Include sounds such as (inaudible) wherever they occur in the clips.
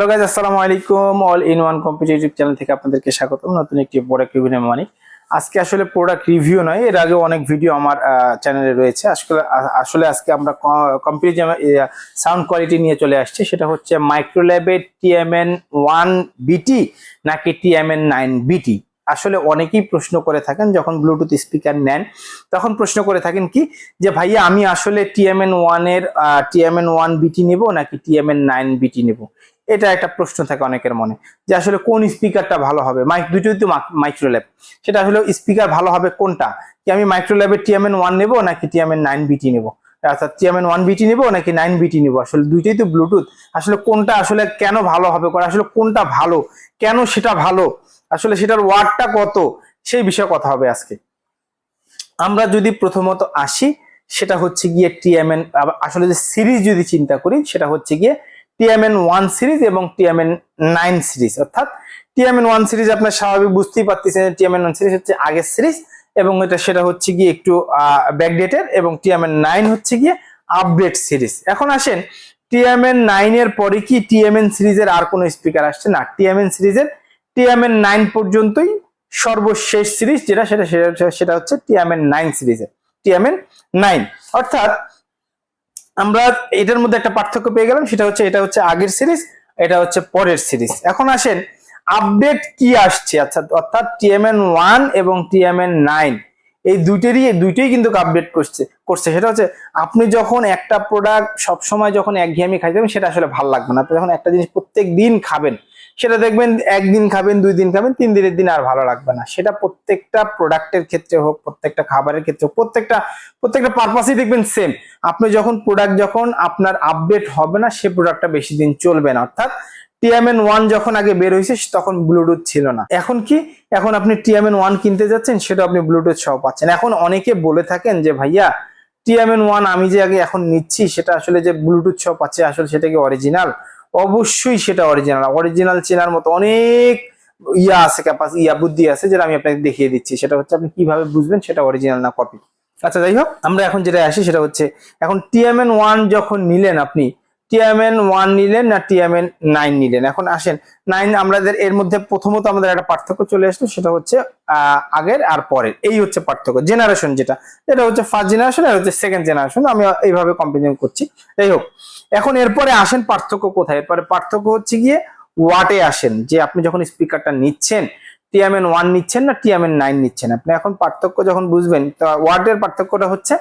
Hello guys আসসালামু আলাইকুম। All in one competitive channel থেকে আপনাদেরকে স্বাগতম। নতুন একটি প্রোডাক্ট রিভিউ নেব মানে আজকে আসলে প্রোডাক্ট রিভিউ নয়, এর আগে অনেক ভিডিও আমার চ্যানেলে রয়েছে। আসলে আসলে আজকে আমরা কম্পিটিটিভ সাউন্ড কোয়ালিটি নিয়ে চলে আসছে, সেটা হচ্ছে মাইক্রোল্যাবের টিএমএন ওয়ান বিটি নাকি টিএমএন নাইন বিটি আসলে অনেকেই প্রশ্ন করে থাকেন, যখন ব্লুটুথ স্পিকার নেন, তখন প্রশ্ন করে থাকেন কি? যে ভাইয়া, আমি আসলে টিএমএন ওয়ানের টিএমএন ওয়ান বিটি নিব নাকি টিএমএন নাইন বিটি নিব? এটা একটা প্রশ্ন থাকে অনেকের মনে, যে আসলে কোন স্পিকারটা ভালো হবে? মাইক, দুটোই তো মাইক্রোল্যাব সেটা আসলে স্পিকার ভালো হবে কোনটা? কি আমি মাইক্রোল্যাবের টিএমএন ওয়ান নেব নাকি টিএমএন নাইন বিটি নেব? অর্থাৎ টিএমএন ওয়ান বিটি নিবো নাকি নাইন বিটি নিবো? আসলে দুইটাই তো ব্লুটুথ আসলে কোনটা আসলে কেন ভালো হবে করে? আসলে কোনটা ভালো? কেন সেটা ভালো? আসলে সেটার ওয়ার্ডটা কত? সেই বিষয়ে কথা হবে আজকে। আমরা যদি প্রথমত আসি, সেটা হচ্ছে গিয়ে টিএমএন আসলে যে সিরিজ যদি চিন্তা করি, সেটা হচ্ছে গিয়ে টিএমএন ওয়ান সিরিজ এবং টিএমএন নাইন সিরিজ অর্থাৎ টিএমএন ওয়ান সিরিজ আপনার স্বাভাবিক বুঝতেই পারতেছেন টিএমএন ওয়ান সিরিজ হচ্ছে আগের সিরিজ এবং এটা সেটা হচ্ছে গিয়ে একটু ব্যাকডেটের এবং টিএমএন নাইন হচ্ছে গিয়ে আপডেট সিরিজ এখন আসেন টিএমএন নাইন এর পরে কি টিএমএন সিরিজের আর কোনো স্পিকার আসছে? না টিএমএন সিরিজের টিএমএন নাইন পর্যন্তই সর্বশেষ সিরিজ যেটা সেটা, সেটা- হচ্ছে টিএমএন নাইন সিরিজের টিএমএন নাইন অর্থাৎ আমরা এটার মধ্যে একটা পার্থক্য পেয়ে গেলাম, সেটা হচ্ছে, এটা হচ্ছে আগের সিরিজ এটা হচ্ছে পরের সিরিজ এখন আসেন আপডেট কি আসছে? আচ্ছা অর্থাৎ টিএমএন ওয়ান এবং টিএমএন নাইন, এই দুইটারই দুইটাই কিন্তু আপডেট করছে করছে। সেটা হচ্ছে, আপনি যখন একটা প্রোডাক্ট সবসময় যখন একঘেয়েমি খাইতে সেটা আসলে ভালো লাগবে না। আপনি যখন একটা জিনিস প্রত্যেক দিন খাবেন, সেটা দেখবেন একদিন খাবেন, দুই দিন খাবেন, তিন দিনের দিন আর ভালো লাগবে না। সেটা প্রত্যেকটা প্রোডাক্টের ক্ষেত্রে হোক, প্রত্যেকটা খাবারের ক্ষেত্রে হোক, প্রত্যেকটা প্রত্যেকটা পারপাসই দেখবেন সেম আপনি যখন প্রোডাক্ট যখন আপনার আপডেট হবে না, সে প্রোডাক্টটা বেশি দিন চলবে না। অর্থাৎ টিএমএন ওয়ান যখন আগে বের হয়েছে, তখন ব্লুটুথ ছিল না। এখন কি? এখন আপনি টিএমএন ওয়ান কিনতে যাচ্ছেন সেটা আপনি ব্লুটুথ সহ পাচ্ছেন। এখন অনেকে বলে থাকেন যে, ভাইয়া টিএমএন ওয়ান আমি যে আগে এখন নিচ্ছি, সেটা আসলে যে ব্লুটুথ সহ পাচ্ছে, আসলে সেটা কি অরিজিনাল অবশ্যই সেটা অরিজিনাল অরিজিনাল চেনার মতো অনেক ইয়া আছে ক্যাপাস ইয়া বুদ্ধি আছে, যেটা আমি আপনাকে দেখিয়ে দিচ্ছি। সেটা হচ্ছে আপনি কীভাবে বুঝবেন, সেটা অরিজিনাল না কপি আচ্ছা যাই হোক, আমরা এখন যেটা আসি, সেটা হচ্ছে, এখন টিএমএন ওয়ান যখন নিলেন আপনি টিএমএন ওয়ান নিলেন না টিএমএন নাইন নিলেন? এখন আসেন নাইন আমাদের এর মধ্যে প্রথমত আমাদের একটা পার্থক্য চলে আসলো, সেটা হচ্ছে আগের আর পরের। এই হচ্ছে পার্থক্য জেনারেশন যেটা। এটা হচ্ছে ফার্স্ট জেনারেশন আর হচ্ছে সেকেন্ড জেনারেশন আমি এইভাবে কম্পেয়ার করছি। যাই হোক, এখন এরপরে আসেন পার্থক্য কোথায়? এরপরে পার্থক্য হচ্ছে গিয়ে ওয়াটে আসেন। যে আপনি যখন স্পিকারটা নিচ্ছেন টিএমএন ওয়ান নিচ্ছেন না টিএমএন নাইন নিচ্ছেন। আপনি এখন পার্থক্য যখন বুঝবেন, তো ওয়াটের পার্থক্যটা হচ্ছে,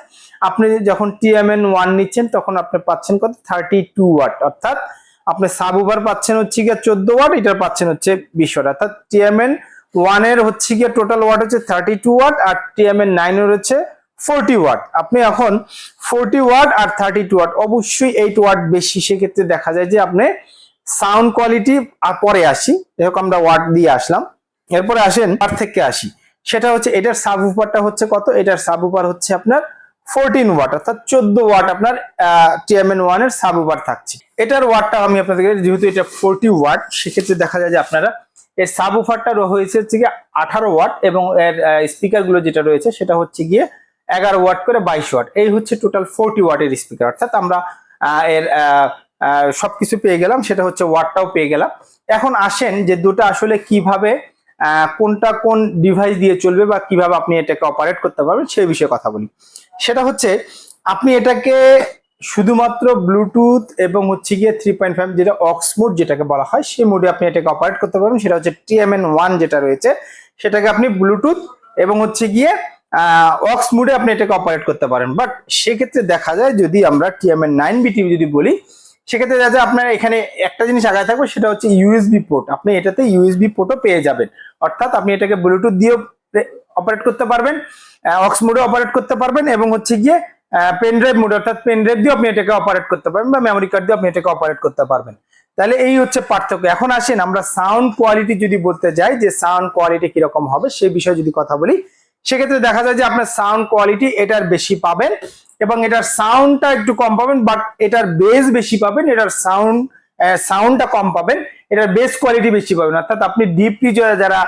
আপনি যখন টিএমএন ওয়ান নিচ্ছেন, তখন আপনি পাচ্ছেন কত? থার্টি টু ওয়াট অর্থাৎ আপনি সাব ওভার পাচ্ছেন হচ্ছে গিয়ে চোদ্দ ওয়াট এটার পাচ্ছেন হচ্ছে বিশ ওয়াট অর্থাৎ টিএমএন ওয়ানের হচ্ছে গিয়ে টোটাল ওয়াট হচ্ছে থার্টি টু ওয়াট আর টিএমএন নাইনের হচ্ছে ফোরটি ওয়াট আপনি এখন ফোরটি ওয়াট আর থার্টি টু ওয়াট অবশ্যই এইট ওয়াট বেশি, সেক্ষেত্রে দেখা যায় যে আপনি সাউন্ড কোয়ালিটি পরে আসি। এরকম আমরা ওয়াট দিয়ে আসলাম। এরপরে আসেন পার্থক্যে আসি। সেটা হচ্ছে এটার সাব উপারটা হচ্ছে কত? এটার সাব উপার হচ্ছে আপনার ফোরটিন ওয়াট অর্থাৎ চোদ্দ ওয়াট আপনার টিএমএন ওয়ানের সাব উপার থাকছে। এটার ওয়াটটা আমি আপনাদেরকে যেহেতু এটা ফোরটি ওয়াট সেক্ষেত্রে দেখা যায় যে আপনারা এর সাব উফারটা হয়েছে হচ্ছে গিয়ে আঠারো ওয়াট এবং এর স্পিকারগুলো যেটা রয়েছে সেটা হচ্ছে গিয়ে এগারো ওয়াট করে বাইশ ওয়াট এই হচ্ছে টোটাল ফোরটি ওয়াটের স্পিকার অর্থাৎ আমরা এর সবকিছু পেয়ে গেলাম, সেটা হচ্ছে ওয়াটটাও পেয়ে গেলাম। এখন আসেন যে দুটো আসলে কীভাবে কোনটা কোন ডিভাইস দিয়ে চলবে বা কীভাবে আপনি এটাকে অপারেট করতে পারবেন সেই বিষয়ে কথা বলি। সেটা হচ্ছে, আপনি এটাকে শুধুমাত্র ব্লুটুথ এবং হচ্ছে গিয়ে থ্রি পয়েন্ট ফাইভ যেটা অক্স মোড যেটাকে বলা হয়, সেই মোডে আপনি এটাকে অপারেট করতে পারবেন। সেটা হচ্ছে টিএমএন ওয়ান যেটা রয়েছে, সেটাকে আপনি ব্লুটুথ এবং হচ্ছে গিয়ে অক্স মোডে আপনি এটাকে অপারেট করতে পারেন। বাট সেক্ষেত্রে দেখা যায়, যদি আমরা টিএমএন নাইন বিটি যদি বলি, সেক্ষেত্রে দেখা যায় আপনার এখানে একটা জিনিস আগায় থাকবে, সেটা হচ্ছে ইউএসবি পোর্ট আপনি এটাতে ইউএসবি পোর্টও পেয়ে যাবেন। অর্থাৎ আপনি এটাকে ব্লুটুথ দিয়েও অপারেট করতে পারবেন অক্স মোডে অপারেট করতে পারবেন এবং হচ্ছে গিয়ে পেন ড্রাইভ মোড অর্থাৎ পেন ড্রাইভ দিয়ে আপনি এটাকে অপারেট করতে পারবেন বা মেমোরি কার্ড দিয়ে আপনি এটাকে অপারেট করতে পারবেন। তাহলে এই হচ্ছে পার্থক্য। এখন আসেন আমরা সাউন্ড কোয়ালিটি যদি বলতে যাই, যে সাউন্ড কোয়ালিটি কীরকম হবে সেই বিষয়ে যদি কথা বলি, সেক্ষেত্রে দেখা যায় যে আপনার সাউন্ড কোয়ালিটি এটার বেশি পাবেন এবং এটার সাউন্ডটা একটু কম পাবেন বাট এটার বেস বেশি পাবেন, এটার সাউন্ড সাউন্ডটা কম পাবেন। এটার বেস কোয়ালিটি বেশি পাবেন। অর্থাৎ আপনি ডিপলি যারা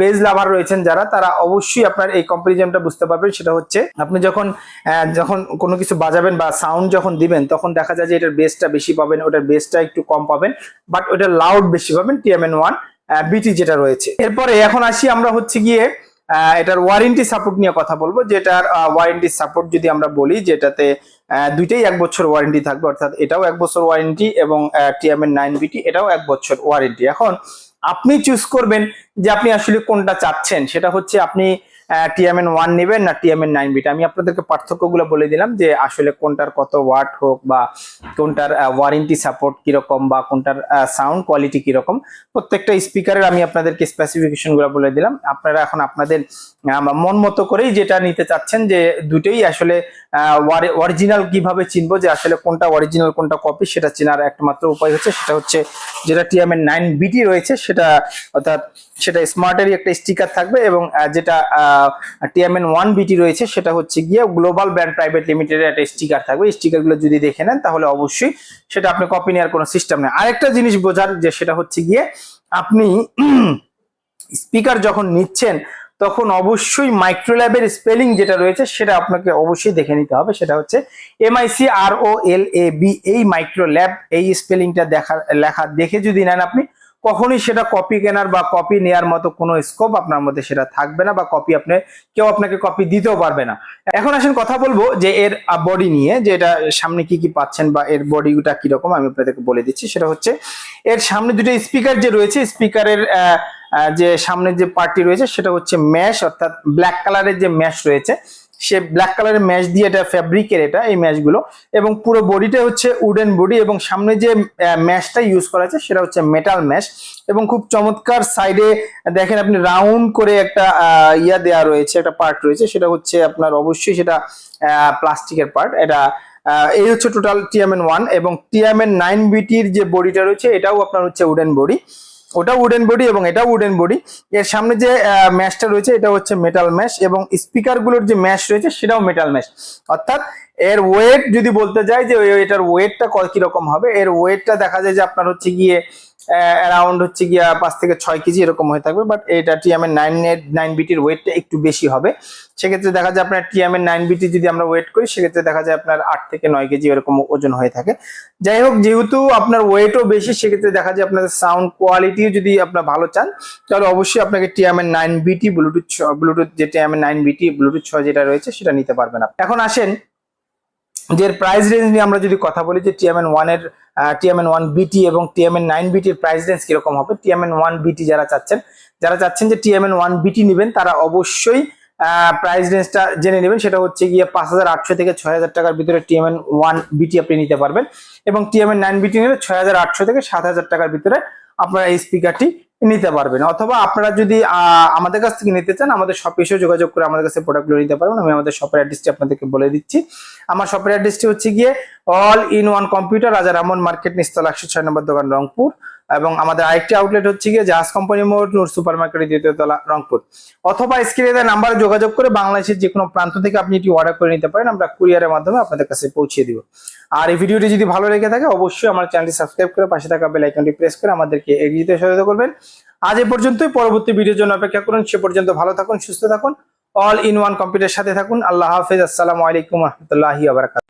বেজ লাভার রয়েছেন যারা, তারা অবশ্যই আপনার এই কম্পারিজনটা বুঝতে পারবেন। সেটা হচ্ছে, আপনি যখন যখন কোনো কিছু বাজাবেন বা সাউন্ড যখন দিবেন, তখন দেখা যায় যে এটার বেসটা বেশি পাবেন, ওটার বেসটা একটু কম পাবেন বাট ওটা লাউড বেশি পাবেন টিএমএন ওয়ান বিটি যেটা রয়েছে। এরপরে এখন আসি আমরা হচ্ছে গিয়ে এটার ওয়ারেন্টি সাপোর্ট নিয়ে কথা বলব। যেটার ওয়ারেন্টি সাপোর্ট যদি আমরা বলি, যেটাতে দুইটাই এক বছর ওয়ারেন্টি থাকবে, অর্থাৎ এটাও এক বছর ওয়ারেন্টি এবং টিএমএন নাইন বিটি এটাও এক বছর ওয়ারেন্টি এখন, আপনি চুজ করবেন যে আপনি আসলে কোনটা চাচ্ছেন। সেটা হচ্ছে আপনি টিএমএন ওয়ান নেবেন না টিএমএন নাইন বিটা আমি আপনাদেরকে পার্থক্যগুলো বলে দিলাম যে আসলে কোনটার কত ওয়াট হোক বা কোনটার ওয়ারেন্টি সাপোর্ট কীরকম বা কোনটার সাউন্ড কোয়ালিটি কীরকম, প্রত্যেকটা স্পিকারের আমি আপনাদেরকে স্পেসিফিকেশনগুলো বলে দিলাম। আপনারা এখন আপনাদের মন মতো করেই যেটা নিতে চাচ্ছেন যে দুটোই আসলে অরিজিনাল কীভাবে চিনবো যে আসলে কোনটা অরিজিনাল কোনটা কপি সেটা চেনার একমাত্র উপায় হচ্ছে, সেটা হচ্ছে যেটা টিএমএন নাইন বিটি রয়েছে, সেটা অর্থাৎ সেটা স্মার্টেরই একটা স্টিকার থাকবে এবং যেটা টিএমএন ওয়ান বিটি রয়েছে, সেটা হচ্ছে গিয়ে গ্লোবাল ব্র্যান্ড প্রাইভেট লিমিটেডের একটা স্টিকার থাকবে। স্টিকারগুলো যদি দেখে নেন, তাহলে অবশ্যই সেটা আপনি কপি নেওয়ার কোনো সিস্টেম নেই। আরেকটা জিনিস বোঝার যে সেটা হচ্ছে গিয়ে, আপনি (clears throat) স্পিকার যখন নিচ্ছেন, তখন অবশ্যই মাইক্রোল্যাবের স্পেলিং যেটা রয়েছে, সেটা আপনাকে অবশ্যই দেখে নিতে হবে। সেটা হচ্ছে MIC R O L A B এই মাইক্রোল্যাব এই স্পেলিংটা দেখা, লেখা, দেখে যদি নেন আপনি কখনোই সেটা কপি কেনার বা কপি নেয়ার মতো কোনো স্কোপ আপনার মধ্যে সেটা থাকবে না বা কপি আপনি, কেউ আপনাকে কপি দিতেও পারবে না। এখন আসেন কথা বলব যে এর বডি নিয়ে, যে এটা সামনে কি কি পাচ্ছেন বা এর বডিটা কীরকম আমি আপনাদেরকে বলে দিচ্ছি। সেটা হচ্ছে, এর সামনে দুটো স্পিকার যে রয়েছে স্পিকারের যে সামনে যে পার্টি রয়েছে, সেটা হচ্ছে ম্যাশ অর্থাৎ ব্ল্যাক কালারের যে ম্যাশ রয়েছে সে ব্ল্যাক কালারের ম্যাশ দিয়ে এটা ফ্যাব্রিকের এটা, এই ম্যাশগুলো এবং পুরো বডিটা হচ্ছে উডেন বডি এবং সামনে যে ম্যাশটা ইউজ করা আছে সেটা হচ্ছে মেটাল ম্যাশ এবং খুব চমৎকার সাইডে দেখেন আপনি রাউন্ড করে একটা ইয়া দেয়া রয়েছে, একটা পার্ট রয়েছে, সেটা হচ্ছে আপনার অবশ্যই সেটা প্লাস্টিকের পার্ট এটা এই হচ্ছে টোটাল টিএমএন ওয়ান এবং টিএমএন নাইন বিটির যে বডিটা রয়েছে, এটাও আপনার হচ্ছে উডেন বডি ওটা উডেন বডি এবং এটা উডেন বডি এর সামনে যে ম্যাশটা রয়েছে, এটা হচ্ছে মেটাল ম্যাশ এবং স্পিকারগুলোর যে ম্যাশ রয়েছে, সেটাও মেটাল ম্যাশ অর্থাৎ এর ওয়েট যদি বলতে যায় যে, এটার ওয়েটটা কীরকম হবে? এর ওয়েটটা দেখা যায় যে আপনার হচ্ছে গিয়ে অ্যারাউন্ড হচ্ছে গিয়া পাঁচ থেকে ছয় কেজি এরকম হয়ে থাকবে বাট এটা টিএমএর নাইন নাইন বিটির ওয়েটটা একটু বেশি হবে সেক্ষেত্রে দেখা যায় আপনার টিএমএর নাইন বিটি যদি আমরা ওয়েট করি, সেক্ষেত্রে দেখা যায় আপনার আট থেকে নয় কেজি এরকম ওজন হয়ে থাকে যাই হোক, যেহেতু আপনার ওয়েটও বেশি, সেক্ষেত্রে দেখা যায় আপনাদের সাউন্ড কোয়ালিটিও যদি আপনার ভালো চান, তাহলে অবশ্যই আপনাকে টিএমএর নাইন বিটি ব্লুটুথ ব্লুটুথ যে টিএমএর নাইন বিটি ব্লুটুথ ছয় যেটা রয়েছে, সেটা নিতে পারবেন। এখন আসেন যে এর প্রাইস রেঞ্জ নিয়ে আমরা যদি কথা বলি যে টিএমএন ওয়ানের টিএমএন ওয়ান বিটি এবং টিএমএন নাইন বিটির প্রাইস রেঞ্জ কীরকম হবে? টিএমএন ওয়ান বিটি যারা চাচ্ছেন যারা চাচ্ছেন যে টিএমএন ওয়ান বিটি নেবেন, তারা অবশ্যই প্রাইস রেঞ্জটা জেনে নেবেন। সেটা হচ্ছে গিয়ে পাঁচ হাজার আটশো থেকে ছয় হাজার টাকার ভিতরে টিএমএন ওয়ান বিটি আপনি নিতে পারবেন এবং টিএমএন নাইন বিটি নিলে ছয় হাজার আটশো থেকে সাত হাজার টাকার ভিতরে আপনারা এই স্পিকারটি নিতে পারবেন। অথবা আপনারা যদি আমাদের কাছ থেকে নিতে চান, আমাদের শপে এসেও যোগাযোগ করে আমাদের কাছে প্রোডাক্টগুলো নিতে পারবেন। আমি আমাদের শপের অ্যাড্রেসটি আপনাদেরকে বলে দিচ্ছি। আমার শপের অ্যাড্রেসটি হচ্ছে গিয়ে all in one computer Raja Raman market Nistal, একশো ছয় নম্বর দোকান, রংপুর। এবং আমাদের আরেকটি আউটলেট হচ্ছে গিয়ে জাহাজ কোম্পানি মোড় নূর সুপার মার্কেটের দ্বিতীয় তলা, রংপুর। অথবা স্ক্রিনে নাম্বারে যোগাযোগ করে বাংলাদেশের যে কোনো প্রান্ত থেকে আপনি এটি অর্ডার করে নিতে পারেন, আমরা কুরিয়ারের মাধ্যমে আপনাদের কাছে পৌঁছে দিব। আর এই ভিডিওটি যদি ভালো লেগে থাকে, অবশ্যই আমার চ্যানেলটি সাবস্ক্রাইব করে পাশে থাকা বেল আইকনটি প্রেস করে আমাদেরকে এগিয়ে দিতে সহায়তা করবেন। আজ এ পর্যন্তই, পরবর্তী ভিডিওর জন্য অপেক্ষা করুন, সে পর্যন্ত ভালো থাকুন, সুস্থ থাকুন। অল ইন ওয়ান কম্পিউটার সাথে থাকুন, আল্লাহ হাফেজ, আসসালামু আলাইকুম রহমতুল্লাহি আবরাকাত